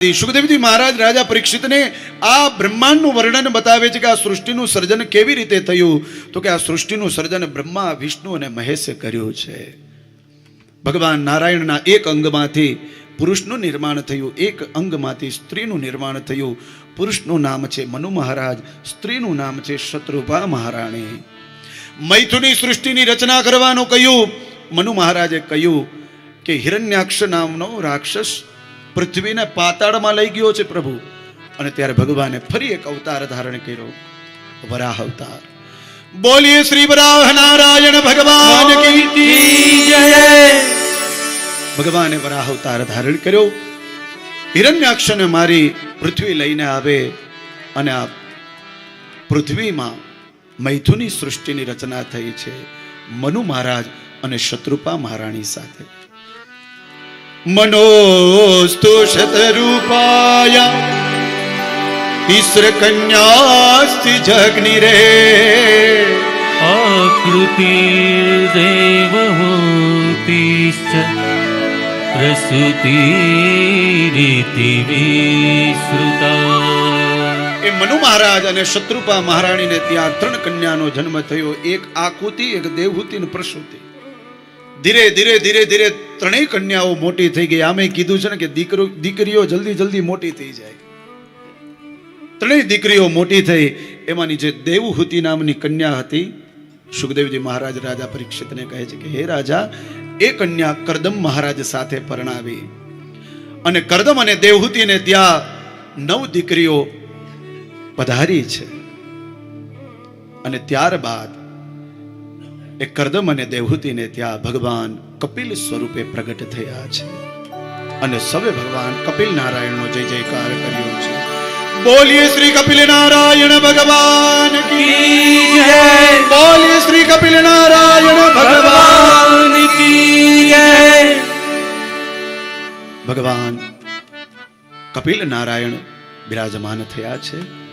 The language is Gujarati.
સુખદેવજી મહારાજ, રાજા પરીક્ષિતને આ બ્રહ્માંડનું વર્ણન બતાવે છે કે આ સૃષ્ટિનું સર્જન કેવી રીતે થયું? તો કે આ સૃષ્ટિનું સર્જન બ્રહ્મા, વિષ્ણુ અને મહેશે કર્યું છે. ભગવાન નારાયણના એક અંગમાંથી પુરુષનું નિર્માણ થયું, એક અંગમાંથી સ્ત્રીનું નિર્માણ થયું. પુરુષનું નામ છે મનુ મહારાજ, સ્ત્રીનું નામ છે શત્રુભા મહારાણી. મૈથુની સૃષ્ટિની રચના કરવાનું કહ્યું. મનુ મહારાજે કહ્યું કે હિરણ્યાક્ષ નામનો રાક્ષસ પૃથ્વીને પાતાળમાં લઈ ગયો છે પ્રભુ. અને ત્યારે ભગવાને ફરી એક અવતાર ધારણ કર્યો. વરાહ અવતાર બોલીએ શ્રી વરાહ નારાયણ ભગવાન ભગવાને વરાહ અવતાર ધારણ કર્યો. હિરણ્યાક્ષને મારી પૃથ્વી લઈને આવે અને આ પૃથ્વીમાં મૈથુની સૃષ્ટિની રચના થઈ છે. મનુ મહારાજ અને શત્રુપા મહારાણી સાથે. મનોસ્તુ શતરૂપાય ઈશ્વર કન્યાસ્તિ જગ્નિરે आकृतिर्देवहूतिश्च प्रसूतिरिति विश्रुता એ મનુ મહારાજ અને શત્રુપા મહારાણીને ત્યાં ત્રણ કન્યાનો જન્મ થયો એક આકુતિ એક દેવહૂતિ અને પ્રસૂતિ ધીરે ધીરે ધીરે ધીરે ત્રણેય કન્યાઓ મોટી થઈ ગઈ. આમે કીધું છે ને કે દીકરો, દીકરીઓ જલ્દી જલ્દી મોટી થઈ જાય. ત્રણેય દીકરીઓ મોટી થઈ. એમાંની જે દેવહૂતિ નામની કન્યા હતી, સુખદેવજી મહારાજ રાજા પરીક્ષિતને કહે છે કે, હે રાજા, એ કન્યા કરદમ મહારાજ સાથે પરણાવી. અને કરદમ અને દેવહૂતિને ત્યાં નવ દીકરીઓ પધારી છે. અને ત્યારબાદ એ કરદમ અને દેવહૂતિને ત્યાં ભગવાન કપિલ સ્વરૂપે પ્રગટ થયા છે. અને સવે ભગવાન કપિલ નારાયણનો જય જયકાર કર્યો છે. બોલીએ શ્રી કપિલ નારાયણ ભગવાન કી જય. બોલીએ શ્રી કપિલ નારાયણ ભગવાન કી જય. ભગવાન કપિલ નારાયણ બિરાજમાન થયા છે.